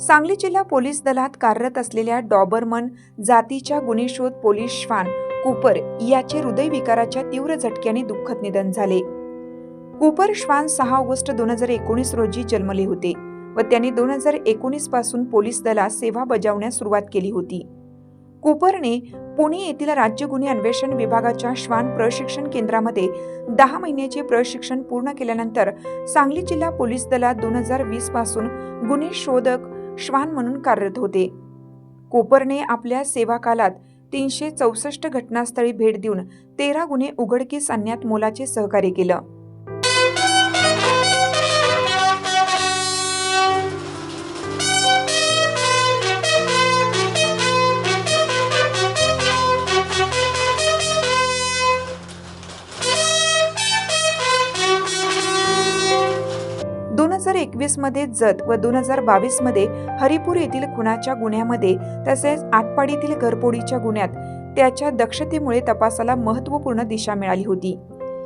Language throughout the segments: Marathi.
सांगली जिल्हा पोलीस दलात कार्यरत असलेल्या डॉबरमन जातीच्या गुन्हेशोध पोलीस श्वान कुपर याचे हृदयविकाराच्या तीव्र झटक्याने दुःखद निधन झाले. कुपर श्वान सहा ऑगस्ट दोन हजार एकोणीस रोजी जन्मले होते व त्यांनी दोन हजार एकोणीसपासून पोलीस दलात सेवा बजावण्यास सुरुवात केली होती. कुपरने पुणे येथील राज्य गुन्हे अन्वेषण विभागाच्या श्वान प्रशिक्षण केंद्रामध्ये दहा महिन्याचे प्रशिक्षण पूर्ण केल्यानंतर सांगली जिल्हा पोलीस दलात दोन हजार वीसपासून गुन्हे शोधक श्वान म्हणून कार्यरत होते. कोपरने आपल्या सेवाकालात तीनशे चौसष्ट घटनास्थळी भेट देऊन तेरा गुन्हे उघडकीस आणण्यात मोलाचे सहकार्य केलं. हजार एकवीसमध्ये जत व दोन हजार बावीसमध्ये हरिपूर येथील खुनाच्या गुन्ह्यामध्ये तसेच आटपाडीतील घरपोडीच्या गुन्ह्यात त्याच्या दक्षतेमुळे तपासाला महत्त्वपूर्ण दिशा मिळाली होती.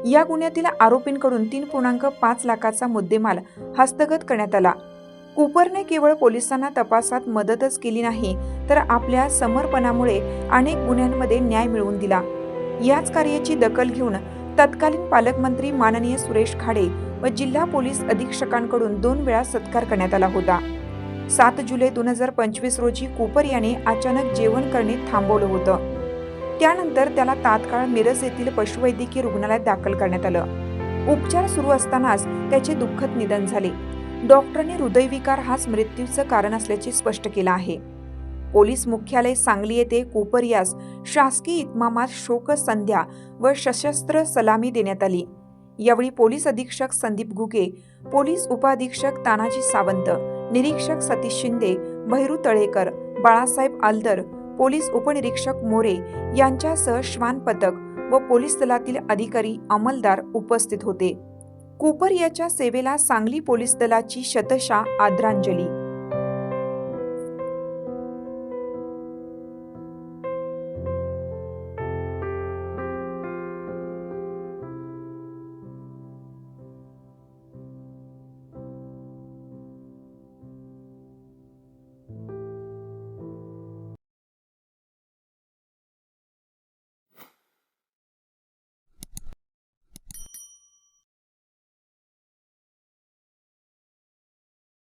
या गुन्ह्यातील आरोपींकडून तीन पूर्णांक पाच लाखाचा मुद्देमाल हस्तगत करण्यात आला. कुपरने केवळ पोलिसांना तपासात मदतच केली नाही तर आपल्या समर्पणामुळे अनेक गुन्ह्यांमध्ये न्याय मिळवून दिला. याच कार्याची दखल घेऊन तत्कालीन पालकमंत्री माननीय सुरेश खाडे व जिल्हा पोलीस अधीक्षकांकडून दोन वेळा सत्कार करण्यात आला होता. सात जुलै दोन हजार पंचवीस रोजी कोपर याने अचानक जेवण करणे थांबवलं होतं. त्यानंतर त्याला तात्काळ मिरज येथील पशुवैद्यकीय रुग्णालयात दाखल करण्यात आलं. उपचार सुरू असतानाच त्याचे दुःखद निधन झाले. डॉक्टरांनी हृदयविकार हाच मृत्यूचं कारण असल्याचे स्पष्ट केलं आहे. पोलीस मुख्यालय सांगली येथे कोपरियास यास शासकीय इतमामात शोक संध्या व सशस्त्र सलामी देण्यात आली. यावेळी पोलीस अधीक्षक संदीप घुगे पोलीस उपअधीक्षक तानाजी सावंत निरीक्षक सतीश शिंदे भैरू तळेकर बाळासाहेब आलदर पोलीस उपनिरीक्षक मोरे यांच्यासह श्वान पथक व पोलीस दलातील अधिकारी अंमलदार उपस्थित होते. कूपर याच्या सेवेला सांगली पोलीस दलाची शतशा आदरांजली.